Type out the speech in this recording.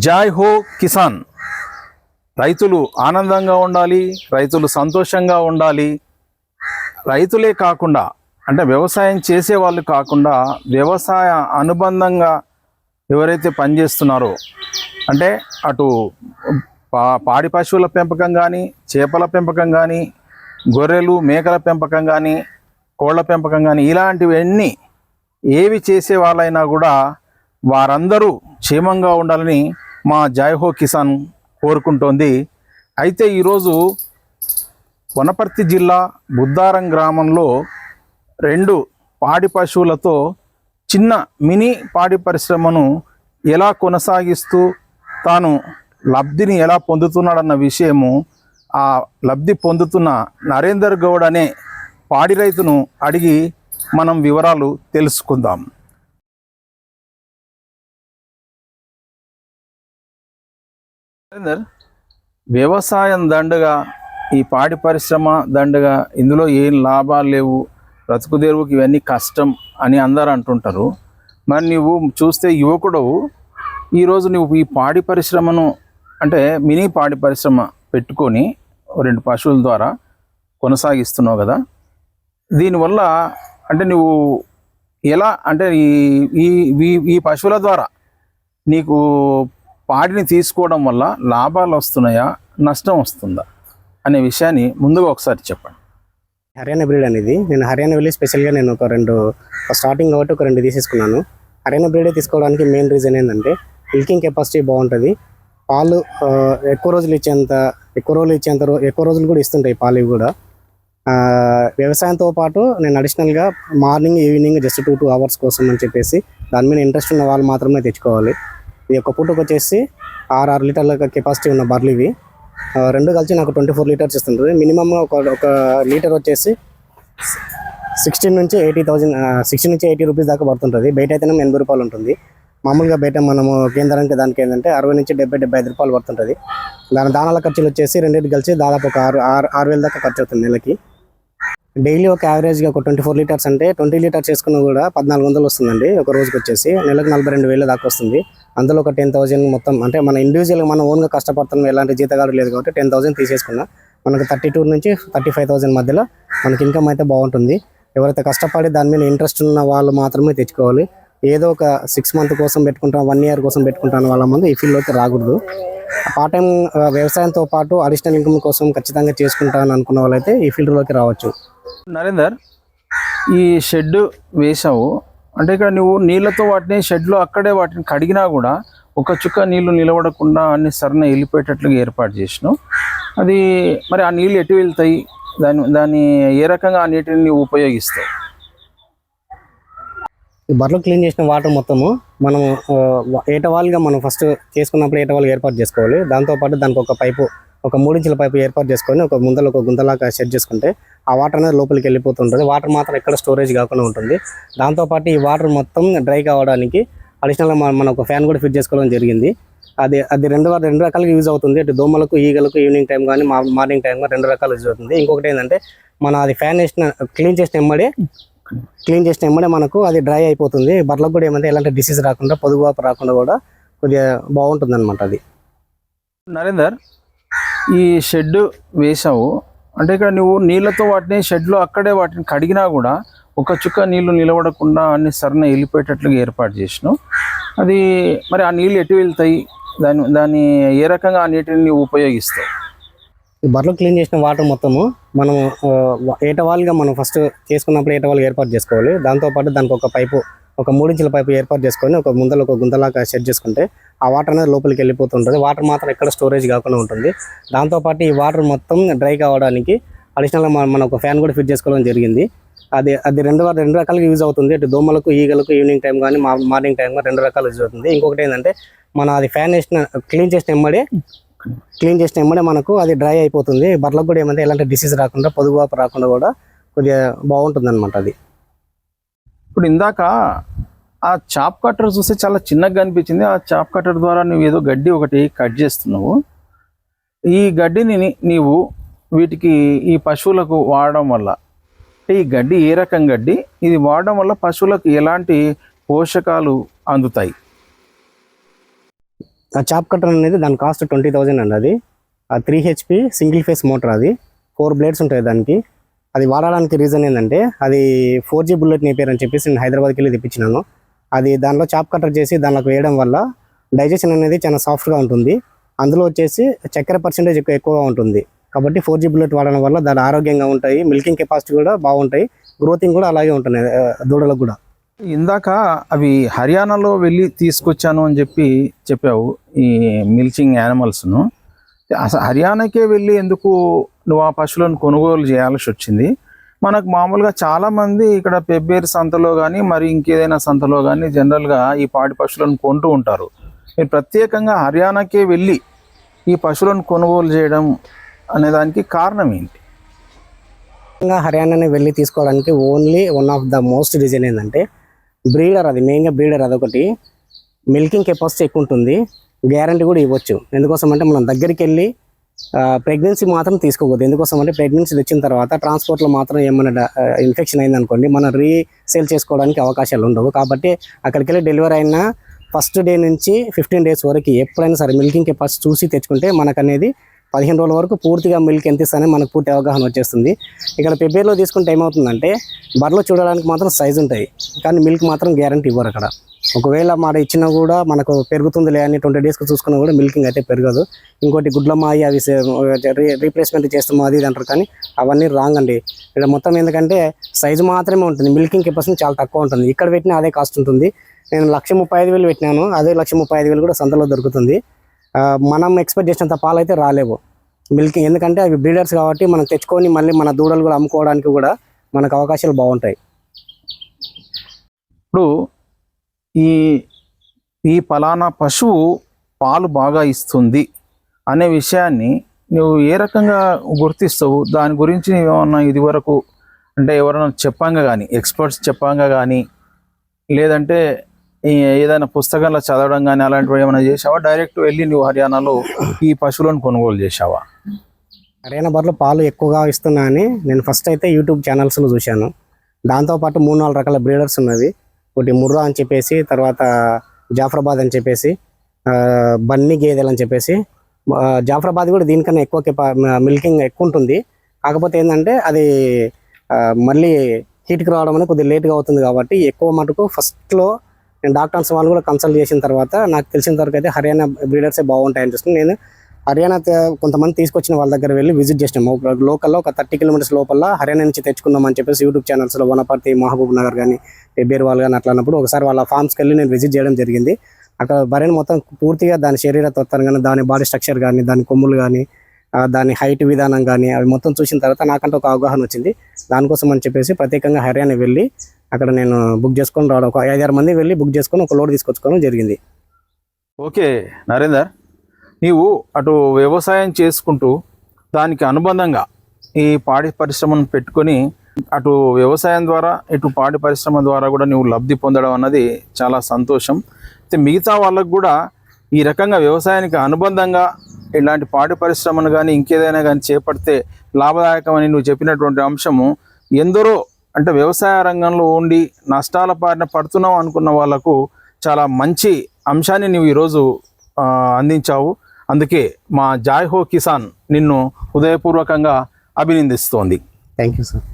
Joy హో కిసాన్. రైతులు ఆనందంగా ఉండాలి రైతులు సంతోషంగా ఉండాలి. రైతులే కాకుండా అంటే వ్యవసాయం చేసే వాళ్ళు కాకుండా వ్యవసాయ అనుబంధంగా ఎవరైతే పనిచేస్తున్నారో అంటే అటు పా పాడి పశువుల పెంపకం కానీ చేపల పెంపకం కానీ గొర్రెలు మేకల పెంపకం కానీ కోళ్ళ పెంపకం కానీ ఇలాంటివన్నీ ఏవి చేసే వాళ్ళైనా కూడా వారందరూ క్షేమంగా ఉండాలని మా జాయ్హో కిసాన్ కోరుకుంటోంది. అయితే ఈరోజు వనపర్తి జిల్లా బుద్దారం గ్రామంలో రెండు పాడి పశువులతో చిన్న మినీ పాడి పరిశ్రమను ఎలా కొనసాగిస్తూ తాను లబ్ధిని ఎలా పొందుతున్నాడన్న విషయము ఆ లబ్ధి పొందుతున్న నరేందర్ గౌడ్ అనే పాడి రైతును అడిగి మనం వివరాలు తెలుసుకుందాం. వ్యవసాయం దండుగా ఈ పాడి పరిశ్రమ దండుగా ఇందులో ఏం లాభాలు లేవు? బ్రతుకు తెరువుకి ఇవన్నీ కష్టం అని అందరు అంటుంటారు. మరి నువ్వు చూస్తే యువకుడు ఈరోజు నువ్వు ఈ పాడి పరిశ్రమను అంటే మినీ పాడి పరిశ్రమ పెట్టుకొని రెండు పశువుల ద్వారా కొనసాగిస్తున్నావు కదా. దీనివల్ల అంటే నువ్వు ఎలా అంటే ఈ ఈ- ఈ పశువుల ద్వారా నీకు పాడిని తీసుకోవడం వల్ల లాభాలు వస్తున్నాయా? నష్టం వస్తుందా? అనే విషయాన్ని ముందుగా ఒకసారి చెప్పండి. హర్యానా బ్రీడ్ అనేది నేను హర్యానా వెళ్ళి స్పెషల్గా నేను ఒక రెండు స్టార్టింగ్ కాబట్టి ఒక రెండు తీసేసుకున్నాను. హర్యానా బ్రీడే తీసుకోవడానికి మెయిన్ రీజన్ ఏంటంటే మిల్కింగ్ కెపాసిటీ బాగుంటుంది. పాలు ఎక్కువ రోజులు ఇచ్చేంత ఎక్కువ రోజులు ఇచ్చేంత ఎక్కువ రోజులు కూడా ఇస్తుంటాయి పాలు ఇవి కూడా. వ్యవసాయంతో పాటు నేను అడిషనల్గా morning evening just two two hours కోసం అని చెప్పేసి దాని మీద ఇంట్రెస్ట్ ఉన్న వాళ్ళు మాత్రమే తెచ్చుకోవాలి. ఈ యొక్క పూటకు వచ్చేసి ఆరు ఆరు లీటర్ల కెపాసిటీ ఉన్న బర్లు ఇవి. రెండు కలిసి నాకు ట్వంటీ ఫోర్ లీటర్స్ ఇస్తుంటుంది మినిమమ్ ఒక ఒక లీటర్ వచ్చేసి సిక్స్టీన్ నుంచి ఎయిటీ థౌజండ్ సిక్స్టీన్ నుంచి ఎయిటీ రూపీస్ దాకా పడుతుంటుంది. బయట అయితేనే ఎనభై రూపాయలు ఉంటుంది. మామూలుగా బయట మనము కేంద్రానికి దానికి ఏంటంటే అరవై నుంచి డెబ్బై డెబ్బై ఐదు రూపాయలు పడుతుంటుంది. దాని దానాల ఖర్చులు వచ్చేసి రెండింటి కలిసి దాదాపు ఒక ఆరు ఆరు ఆరు వేల దాకా ఖర్చు అవుతుంది నెలకి. డైలీ ఒక యావరేజ్గా ఒక ట్వంటీ ఫోర్ లీటర్స్ అంటే ట్వంటీ లీటర్స్ చేసుకున్న కూడా పద్నాలుగు వందలు వస్తుందండి ఒక రోజుకి వచ్చేసి. నెలకు నలభై రెండు వేలు దాకా వస్తుంది. అందులో ఒక టెన్ థౌసండ్ మొత్తం అంటే మన ఇండివిజువల్గా మనం ఓన్గా కష్టపడుతున్నాం ఎలాంటి జీతగాడు లేదు కాబట్టి టెన్ థౌసండ్ తీసేసుకున్నా. మనకు థర్టీ టూ నుంచి థర్టీ ఫైవ్ థౌసండ్ మధ్యలో మనకి ఇన్కమ్ అయితే బాగుంటుంది. ఎవరైతే కష్టపడి దాని మీద ఇంట్రెస్ట్ ఉన్న వాళ్ళు మాత్రమే తెచ్చుకోవాలి. ఏదో ఒక సిక్స్ మంత్ కోసం పెట్టుకుంటాం వన్ ఇయర్ కోసం పెట్టుకుంటాను వాళ్ళ ముందు ఈ ఫీల్డ్లోకి రాకూడదు. పార్ట్ టైం వ్యవసాయంతో పాటు అడిషనల్ ఇన్కమ్ కోసం ఖచ్చితంగా చేసుకుంటాను అనుకున్న వాళ్ళైతే ఈ ఫీల్డ్లోకి రావచ్చు. నరేందర్ ఈ షెడ్ వేసావు అంటే ఇక్కడ నువ్వు నీళ్ళతో వాటిని షెడ్లో అక్కడే వాటిని కడిగినా కూడా ఒక చుక్క నీళ్ళు నిలబడకుండా అన్ని సరణ వెళ్ళిపోయేటట్లుగా ఏర్పాటు చేసినావు. అది మరి ఆ నీళ్ళు ఎటు వెళ్తాయి? దాని దాన్ని ఏ రకంగా ఆ నీటిని నువ్వు ఉపయోగిస్తావు? ఈ బర్రెలు క్లీన్ చేసిన వాటర్ మొత్తము మనం ఏటవాలుగా మనం ఫస్ట్ చేసుకున్నప్పుడు ఏటవాలుగా ఏర్పాటు చేసుకోవాలి. దాంతోపాటు దానికి ఒక పైపు ఒక మూడించుల పైపు ఏర్పాటు చేసుకొని ఒక ముందలో ఒక గుంతలాగా సెట్ చేసుకుంటే ఆ వాటర్ అనేది లోపలికి వెళ్ళిపోతుంటుంది. వాటర్ మాత్రం ఎక్కడ స్టోరేజ్ కాకుండా ఉంటుంది. దాంతోపాటు ఈ వాటర్ మొత్తం డ్రై కావడానికి అడిషనల్గా మనం ఒక ఫ్యాన్ కూడా ఫిట్ చేసుకోవడం జరిగింది. అది అది రెండు రెండు రకాలుగా యూజ్ అవుతుంది. అటు దోమలకు ఈగలకు ఈవినింగ్ టైం కానీ మార్నింగ్ టైం కానీ రెండు రకాలు యూజ్ అవుతుంది. ఇంకొకటి ఏంటంటే మన అది ఫ్యాన్ వేసిన క్లీన్ చేసిన ఎమ్మడే క్లీన్ చేసిన ఎమ్మడే మనకు అది డ్రై అయిపోతుంది. బర్రెలకు కూడా ఏమంటే ఎలాంటి డిసీజ్ రాకుండా పొదుగు రాకుండా కూడా కొద్దిగా బాగుంటుంది అనమాట అది. నరేందర్ ఈ షెడ్ వేసావు అంటే ఇక్కడ నువ్వు నీళ్ళతో వాటిని షెడ్లో అక్కడే వాటిని కడిగినా కూడా ఒక చుక్క నీళ్ళు నిలబడకుండా అన్ని సరణ వెళ్ళిపోయేటట్లుగా ఏర్పాటు చేసినావు. అది మరి ఆ నీళ్ళు ఎటు వెళ్తాయి? దాని దాన్ని ఏ రకంగా ఆ నీటిని నువ్వు ఉపయోగిస్తావు? ఈ బర్రెలు క్లీన్ చేసిన వాటర్ మొత్తము మనం ఏటవాలుగా మనం ఫస్ట్ చేసుకున్నప్పుడు ఏటవాలుగా ఏర్పాటు చేసుకోవాలి. దాంతోపాటు దానికి ఒక పైపు ఒక మూడించుల పైపు ఏర్పాటు చేసుకొని ఒక ముందలో ఒక గుంతలాగా సెట్ చేసుకుంటే ఆ వాటర్ అనేది లోపలికి వెళ్ళిపోతుంటుంది. వాటర్ మాత్రం ఎక్కడ స్టోరేజ్ కాకుండా ఉంటుంది. దాంతోపాటు ఈ వాటర్ మొత్తం డ్రై కావడానికి అడిషనల్గా మనం ఒక ఫ్యాన్ కూడా ఫిట్ చేసుకోవడం జరిగింది. అది అది రెండు రెండు రకాలుగా యూజ్ అవుతుంది. అటు దోమలకు ఈగలకు ఈవినింగ్ టైం కానీ మార్నింగ్ టైం కానీ రెండు రకాలు యూజ్ అవుతుంది. ఇంకొకటి ఏంటంటే మన అది ఫ్యాన్ వేసిన క్లీన్ చేసిన ఎమ్మడే క్లీన్ చేసిన ఎమ్మడే మనకు అది డ్రై అయిపోతుంది. బర్లకు కూడా ఏమంటే ఎలాంటి డిసీజ్ రాకుండా పొదుగువాపు రాకుండా కూడా కొద్దిగా బాగుంటుంది అనమాట అది. ఇప్పుడు ఇందాక ఆ చాప్ కట్టర్ చూస్తే చాలా చిన్నగా అనిపించింది. ఆ చాప్ కట్టర్ ద్వారా నువ్వు ఏదో గడ్డి ఒకటి కట్ చేస్తున్నావు. ఈ గడ్డిని నీవు వీటికి ఈ పశువులకు వాడడం వల్ల ఈ గడ్డి ఏ రకం గడ్డి? ఇది వాడడం వల్ల పశువులకు ఎలాంటి పోషకాలు అందుతాయి? ఆ చాప్ కట్టర్ అనేది దాని కాస్ట్ ట్వంటీ థౌజండ్ అండి అది. ఆ three HP single phase motor అది. ఫోర్ బ్లేడ్స్ ఉంటాయి దానికి. అది వాడడానికి రీజన్ ఏంటంటే అది ఫోర్ జీ బుల్లెట్ నేపేర్ అని చెప్పేసి నేను హైదరాబాద్కి వెళ్ళి తెప్పించినాను. అది దానిలో చాప్ కటర్ చేసి దానిలోకి వేయడం వల్ల డైజెషన్ అనేది చాలా సాఫ్ట్గా ఉంటుంది. అందులో వచ్చేసి చక్కెర పర్సెంటేజ్ ఎక్కువ ఎక్కువగా ఉంటుంది. కాబట్టి ఫోర్ జీ బుల్లెట్ వాడడం వల్ల దాని ఆరోగ్యంగా ఉంటాయి మిల్కింగ్ కెపాసిటీ కూడా బాగుంటాయి గ్రోతింగ్ కూడా అలాగే ఉంటుంది దూడలకు కూడా. ఇందాక అవి హర్యానాలో వెళ్ళి తీసుకొచ్చాను అని చెప్పి చెప్పావు ఈ మిల్చింగ్ యానిమల్స్ను అసలు హర్యానాకే వెళ్ళి ఎందుకు నువ్వు ఆ పశువులను కొనుగోలు చేయాల్సి వచ్చింది? మనకు మామూలుగా చాలామంది ఇక్కడ పెబ్బేరు సంతలో కానీ మరి ఇంకేదైనా సంతలో కానీ జనరల్గా ఈ పాడి పశువులను కొంటూ ఉంటారు. మీరు ప్రత్యేకంగా హర్యానాకే వెళ్ళి ఈ పశువులను కొనుగోలు చేయడం అనే దానికి కారణం ఏంటి? ఇంకా హర్యానాని వెళ్ళి తీసుకోవడానికి only one of the most reason ఏంటంటే బ్రీడర్ అది మెయిన్గా బ్రీడర్ అదొకటి. మిల్కింగ్ కెపాసిటీ ఎక్కువ ఉంటుంది. గ్యారంటీ కూడా ఇవ్వచ్చు. ఎందుకోసం అంటే మనం దగ్గరికి వెళ్ళి ప్రెగ్నెన్సీ మాత్రం తీసుకోకూడదు. ఎందుకోసం అంటే ప్రెగ్నెన్సీ తెచ్చిన తర్వాత ట్రాన్స్పోర్ట్లో మాత్రం ఏమైనా ఇన్ఫెక్షన్ అయిందనుకోండి మనం రీసేల్ చేసుకోవడానికి అవకాశాలు ఉండవు. కాబట్టి అక్కడికి వెళ్ళి డెలివరీ అయిన ఫస్ట్ డే నుంచి ఫిఫ్టీన్ డేస్ వరకు ఎప్పుడైనా సరే మిల్కింగ్ కెపాసిటీ చూసి తెచ్చుకుంటే మనకు అనేది పదిహేను రోజుల వరకు పూర్తిగా మిల్క్ ఎంత ఇస్తానే మనకు పూర్తి అవగాహన వచ్చేస్తుంది. ఇక్కడ పెబ్బేర్లో తీసుకుంటే ఏమవుతుందంటే బర్రెలు చూడడానికి మాత్రం సైజు ఉంటాయి. కానీ మిల్క్ మాత్రం గ్యారంటీ ఇవ్వరు అక్కడ. ఒకవేళ మాట ఇచ్చినా కూడా మనకు పెరుగుతుందిలే అని ట్వంటీ డేస్కి చూసుకున్నా కూడా మిల్కింగ్ అయితే పెరగదు. ఇంకోటి గుడ్ల మాయి అవి రీప్లేస్మెంట్ చేస్తాము అది ఇది అంటారు కానీ అవన్నీ రాంగ్ అండి. ఇక్కడ మొత్తం ఎందుకంటే సైజు మాత్రమే ఉంటుంది. మిల్కింగ్ కెపాసిటీ చాలా తక్కువ ఉంటుంది. ఇక్కడ పెట్టినా అదే కాస్ట్ ఉంటుంది. నేను లక్ష ముప్పై ఐదు వేలు పెట్టినాను. అదే లక్ష ముప్పై ఐదు వేలు కూడా సంతలో దొరుకుతుంది. మనం ఎక్స్పెక్ట్ చేసినంత పాలు అయితే రాలేవు. మిల్కింగ్ ఎందుకంటే అవి బ్రీడర్స్ కాబట్టి మనం తెచ్చుకొని మళ్ళీ మన దూడలు కూడా అమ్ముకోవడానికి కూడా మనకు అవకాశాలు బాగుంటాయి. ఇప్పుడు ఈ ఈ ఫలానా పశువు పాలు బాగా ఇస్తుంది అనే విషయాన్ని నువ్వు ఏ రకంగా గుర్తిస్తావు? దాని గురించి ఏమన్నా ఇది వరకు అంటే ఎవరైనా చెప్పంగా కానీ ఎక్స్పర్ట్స్ చెప్పంగా కానీ లేదంటే ఏదైనా పుస్తకంలో చదవడం కానీ అలాంటివి ఏమైనా చేసావా డైరెక్ట్ వెళ్ళి నువ్వు హర్యానాలో ఈ పశువులను కొనుగోలు చేసావా హర్యానా బర్రెలు పాలు ఎక్కువగా ఇస్తున్నా అని నేను ఫస్ట్ అయితే యూట్యూబ్ ఛానల్స్లో చూశాను. దాంతోపాటు మూడు నాలుగు రకాల బ్రీడర్స్ ఉన్నవి. ఒకటి ముర్రా అని చెప్పేసి తర్వాత జాఫరాబాద్ అని చెప్పేసి బన్నీ గేదెలు అని చెప్పేసి జాఫరాబాద్ కూడా దీనికన్నా ఎక్కువ కెపా మిల్కింగ్ ఎక్కువ ఉంటుంది కాకపోతే ఏంటంటే అది మళ్ళీ హీట్కి రావడం అనేది కొద్దిగా లేట్గా అవుతుంది కాబట్టి ఎక్కువ మటుకు ఫస్ట్లో నేను డాక్టర్స్ వాళ్ళు కూడా కన్సల్ట్ చేసిన తర్వాత నాకు తెలిసిన వరకు అయితే హర్యానా బ్రీడర్సే బాగుంటాయని అనిపిస్తుంది నేను హర్యానా కొంతమంది తీసుకొచ్చిన వాళ్ళ దగ్గర వెళ్ళి విజిట్ చేసినాము లోకల్లో ఒక థర్టీ కిలోమీటర్స్ లోపల హర్యానా నుంచి తెచ్చుకుందామని అని చెప్పేసి యూట్యూబ్ ఛానల్స్లో వనపర్తి మహబూబ్ నగర్ కానీ బేర్వాల్ కానీ అట్లా అన్నప్పుడు ఒకసారి వాళ్ళ ఫామ్స్కి వెళ్ళి నేను విజిట్ చేయడం జరిగింది. అక్కడ బరెన్ మొత్తం పూర్తిగా దాని శరీర తత్వం కానీ దాని బాడీ స్ట్రక్చర్ కానీ దాని కొమ్ములు కానీ దాని హైట్ విధానం కానీ అవి మొత్తం చూసిన తర్వాత నాకంటే ఒక అవగాహన వచ్చింది. దానికోసం అని చెప్పేసి ప్రత్యేకంగా హర్యానా వెళ్ళి అక్కడ నేను బుక్ చేసుకొని రావడం ఒక ఐదారు మంది వెళ్ళి బుక్ చేసుకొని ఒక లోడ్ తీసుకొచ్చుకోవడం జరిగింది. ఓకే నరేందర్. నీవు అటు వ్యవసాయం చేసుకుంటూ దానికి అనుబంధంగా ఈ పాడి పరిశ్రమను పెట్టుకొని అటు వ్యవసాయం ద్వారా ఇటు పాడి పరిశ్రమ ద్వారా కూడా నువ్వు లబ్ధి పొందడం అన్నది చాలా సంతోషం. అయితే మిగతా వాళ్ళకు కూడా ఈ రకంగా వ్యవసాయానికి అనుబంధంగా ఇలాంటి పాడి పరిశ్రమను కానీ ఇంకేదైనా కానీ చేపడితే లాభదాయకమని నువ్వు చెప్పినటువంటి అంశము ఎందరో అంటే వ్యవసాయ రంగంలో ఉండి నష్టాల పారిన పడుతున్నావు అనుకున్న వాళ్ళకు చాలా మంచి అంశాన్ని నువ్వు ఈరోజు అందించావు. అందుకే మా జాయ్ హో కిసాన్ నిన్ను హృదయపూర్వకంగా అభినందిస్తోంది. Thank you sir